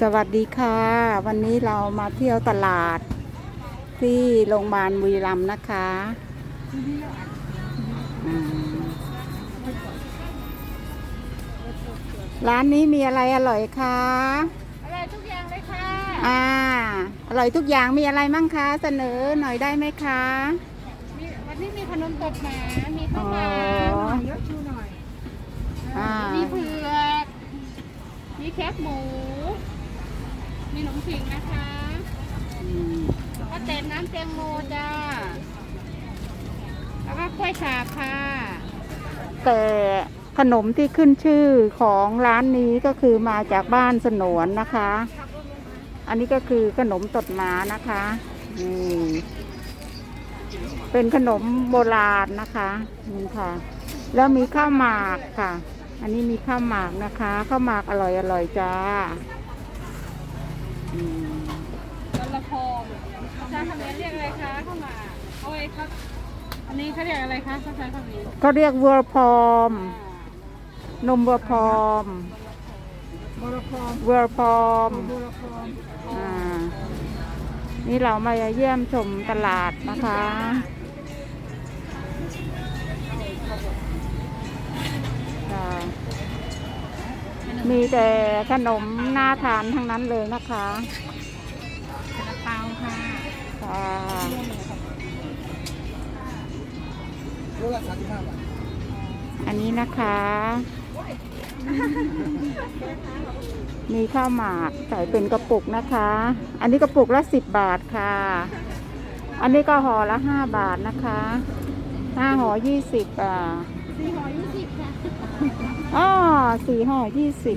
สวัสดีค่ะ วันนี้เรามาเที่ยวตลาด ที่โรงพยาบาลบุรีรัมย์นะคะอืมร้านนี้มีอะไรอร่อยคะอะไรทุกอย่างเลยค่ะอ่าอร่อยทุกอย่างมีอะไรมั่งคะเสนอหน่อยได้ไหมคะมีวันนี้มีขนมตบหมามีข้าวหมาอ๋อยกชูหน่อยอ่ามีเผือกมีแคบหมู มีขนมผิงนะคะก็เต็มน้ำแตงโมจ้า แล้วก็กล้วยฉาบค่ะ แต่ขนมที่ขึ้นชื่อของร้านนี้ก็คือมาจากบ้านสนวนนะคะ อันนี้ก็คือขนมตดหมานะคะนี่เป็นขนมโบราณนะคะนี่ค่ะ แล้วมีข้าวหมากค่ะ อันนี้มีข้าวหมากนะคะ ข้าวหมากอร่อยอร่อยจ้า ตะละพองภาษาเขมรเรียกอะไรคะข้าวหมากโอ้ยครับ อันนี้เขาเรียกอะไรคะภาษาเขมรเขาเรียกวัวพรอมนมวัวพรอมบรพองวัวพรอมบรพองอ่านี่เรามาเยี่ยมชมตลาดนะคะค่ะ มีแต่ขนมน่าทานทั้งนั้นเลยนะคะซาลาเปาค่ะค่ะอันนี้นะคะ มีข้าวหมากใส่เป็นกระปุกนะคะ อันนี้กระปุกละสิบบาทค่ะ อันนี้ก็ห่อละห้าบาทนะคะห้าห่อยี่สิบอะสี่ห่อยี่สิบค่ะอ๋อ สี่ห่อยี่สิบ